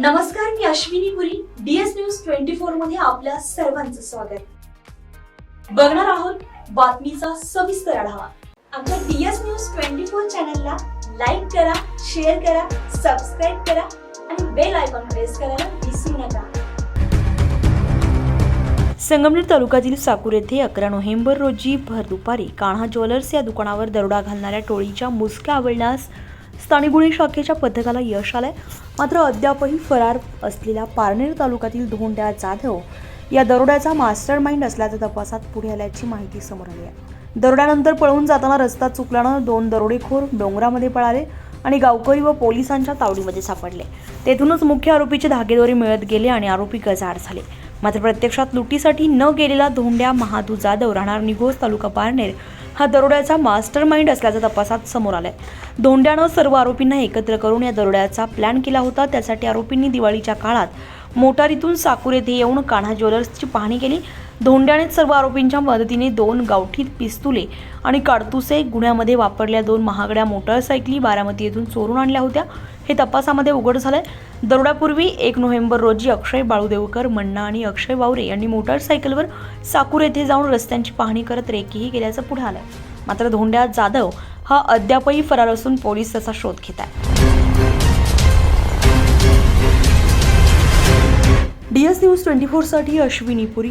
नमस्कार मी Ashwini Puri DS news twenty फोरमध्ये आपल्या सर्वांचं स्वागत. बघणार आहोत बातमीचा सविस्तर आढावा. आमच्या डीएस न्यूज ट्वेंटी फोर चॅनलला लाईक करा शेअर करा सबस्क्राईब करा आणि बेल आयकॉन प्रेस करायला विसरू नका. संगमनेर तालुक्यातील साकूर येथे अकरा नोव्हेंबर रोजी भर दुपारी कान्हा ज्वेलर्स या दुकानावर दरोडा घालणाऱ्या टोळीच्या मुसक्या आवडण्यास स्थानिक गुन्हे शाखेच्या पथकाला यश आलंय. मात्र अद्यापही फरार असलेला पारनेर तालुक्यातील धोंड्या जाधव या दरोड्याचा मास्टर माइंड असल्याच्या तपासात पुढे आल्याची माहिती समोर आली आहे. दरोड्यानंतर पळून जाताना रस्ता चुकल्यानं दोन दरोडेखोर डोंगरामध्ये पळाले आणि गावकरी व पोलिसांच्या तावडीमध्ये सापडले. तेथूनच मुख्य आरोपीचे धागेदोरे मिळत गेले आणि आरोपी गजाड झाले. मात्र प्रत्यक्षात लुटीसाठी न गेलेला धोंड्या महादू जाधव राहणार निघोज तालुका पारनेर हा दरोड्याचा मास्टर माइंड असल्याचं तपासात समोर आलाय. धोंड्यानं सर्व आरोपींना एकत्र करून या दरोड्याचा प्लॅन केला होता. त्यासाठी आरोपींनी दिवाळीच्या काळात मोटारीतून साकूर येथे येऊन कान्हा ज्वेलर्सची पाहणी केली. धोंड्यानेच सर्व आरोपींच्या मदतीने दोन गावठी पिस्तुले आणि काडतुसे गुन्ह्यामध्ये वापरल्या. दोन महागड्या मोटरसायकली बारामती येथून चोरून आणल्या होत्या. हे तपासामध्ये उघड झालंय. दरोड्यापूर्वी एक नोव्हेंबर रोजी अक्षय बाळूदेवकर मन्ना आणि अक्षय वावरे यांनी मोटारसायकलवर साकूर येथे जाऊन रस्त्यांची पाहणी करत रेकीही केल्याचं पुढे आलंय. मात्र धोंड्या जाधव हा अद्यापही फरार असून पोलीस त्याचा शोध घेत आहे डीएस न्यूज ट्वेंटी फोरसाठी अश्विनी पुरी.